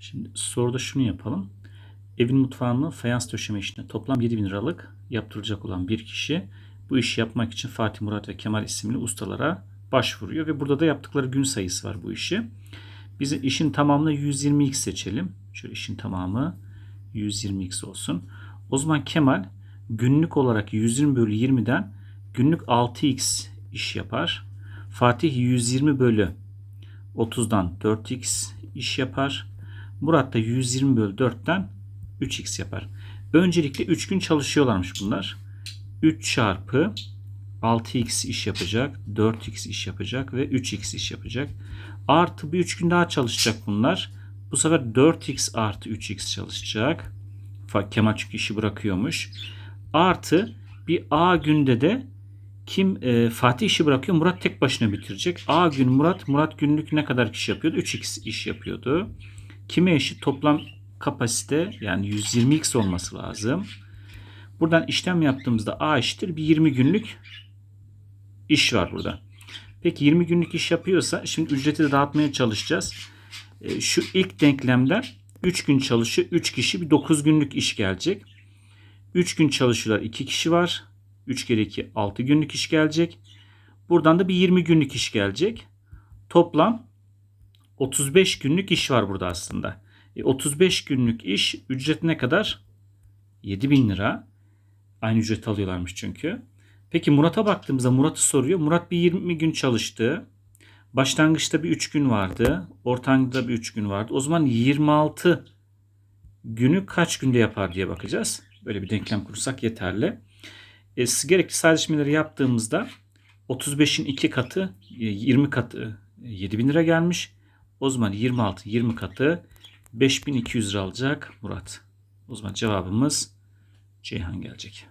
Şimdi soruda şunu yapalım. Evin mutfağını fayans döşeme işine toplam 7000 liralık yaptıracak olan bir kişi bu işi yapmak için Fatih Murat ve Kemal isimli ustalara başvuruyor ve burada da yaptıkları gün sayısı var bu işi. Biz işin tamamını 120x seçelim. Şöyle işin tamamı 120x olsun. O zaman Kemal günlük olarak 120 bölü 20'den günlük 6x iş yapar. Fatih 120 bölü 30'dan 4x iş yapar. Murat da 120 bölü 4'ten 3x yapar. Öncelikle 3 gün çalışıyorlarmış bunlar. 3 çarpı 6x iş yapacak, 4x iş yapacak ve 3x iş yapacak. Artı bir 3 gün daha çalışacak bunlar. Bu sefer 4x artı 3x çalışacak. Kemal çünkü işi bırakıyormuş. Artı bir A günde de kim e, Fatih işi bırakıyor Murat tek başına bitirecek. A gün Murat Murat günlük ne kadar kişi yapıyordu? 3x iş yapıyordu. Kime eşit toplam kapasite yani 120x olması lazım. Buradan işlem yaptığımızda A eşittir bir 20 günlük iş var burada. Peki 20 günlük iş yapıyorsa şimdi ücreti de dağıtmaya çalışacağız. E, şu ilk denklemden 3 gün çalışıyor. 3 kişi bir 9 günlük iş gelecek. 3 gün çalışıyorlar. 2 kişi var. 3 kere 2 6 günlük iş gelecek. Buradan da bir 20 günlük iş gelecek. Toplam 35 günlük iş var burada aslında. E, 35 günlük iş ücret ne kadar? 7000 lira. Aynı ücret alıyorlarmış çünkü. Peki Murat'a baktığımızda Murat'ı soruyor. Murat bir 20 gün çalıştı. Başlangıçta bir 3 gün vardı. Ortancıda bir 3 gün vardı. O zaman 26 günü kaç günde yapar diye bakacağız. Böyle bir denklem kursak yeterli. E, gerekli sadeleşmeleri yaptığımızda 35'in 2 katı e, 20 katı e, 7000 lira gelmiş. O zaman 26 20 katı 5200 lira alacak Murat. O zaman cevabımız Ceyhan gelecek.